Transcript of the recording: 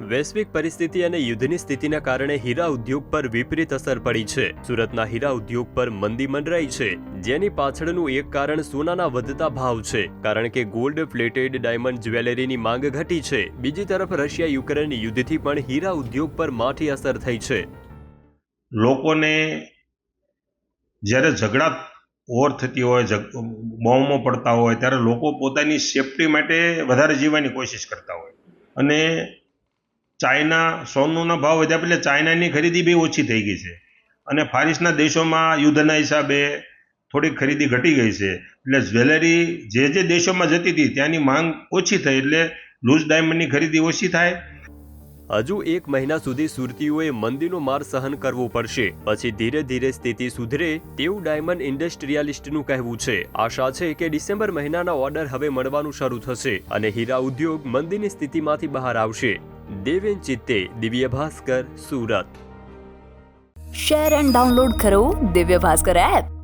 વૈશ્વિક પરિસ્થિતિ અને યુદ્ધની સ્થિતિના કારણે હીરા ઉદ્યોગ પર વિપરીત અસર પડી છે. સુરતના હીરા ઉદ્યોગ પર મંદી મંડરાઈ છે. જેની પાછળનું એક કારણ સોનાના વધતા ભાવ છે. કારણ કે ગોલ્ડ પ્લેટેડ ડાયમંડ જ્વેલરીની માંગ ઘટી છે. બીજી તરફ રશિયા યુક્રેન યુદ્ધથી પણ હીરા ઉદ્યોગ પર માઠી અસર થઈ છે. લોકોને જ્યારે ઝઘડા ઓવર થતી હોય બોમ્બો પડતા હોય, ત્યારે લોકો પોતાની સેફટી માટે વધારે જીવવાની કોશિશ કરતા હોય. અને ચાઇના સોનુના ભાવ વધ્યા એટલે ચાઇનાની ખરીદી બી ઓછી થઈ ગઈ છે. અને ફારિસના દેશોમાં યુદ્ધના હિસાબે થોડીક ખરીદી ઘટી ગઈ છે. એટલે જ્વેલરી જે જે દેશોમાં જતી હતી ત્યાંની માંગ ઓછી થઈ એટલે લૂઝ ડાયમંડની ખરીદી ઓછી થાય. હજુ એક મહિના સુધી સુરતીઓએ મંદીનો માર સહન કરવો પડશે. પછી ધીરે ધીરે સ્થિતિ સુધરે તેવું ડાયમંડ ઇન્ડસ્ટ્રીયાલિસ્ટનું કહેવું છે. આશા છે કે ડિસેમ્બર મહિનાના ઓર્ડર હવે મળવાનું શરૂ થશે અને હીરા ઉદ્યોગ મંદીની સ્થિતિમાંથી બહાર આવશે. Deven Chitte Divya Bhaskar Surat. Share and download કરો દિવ્ય ભાસ્કર એપ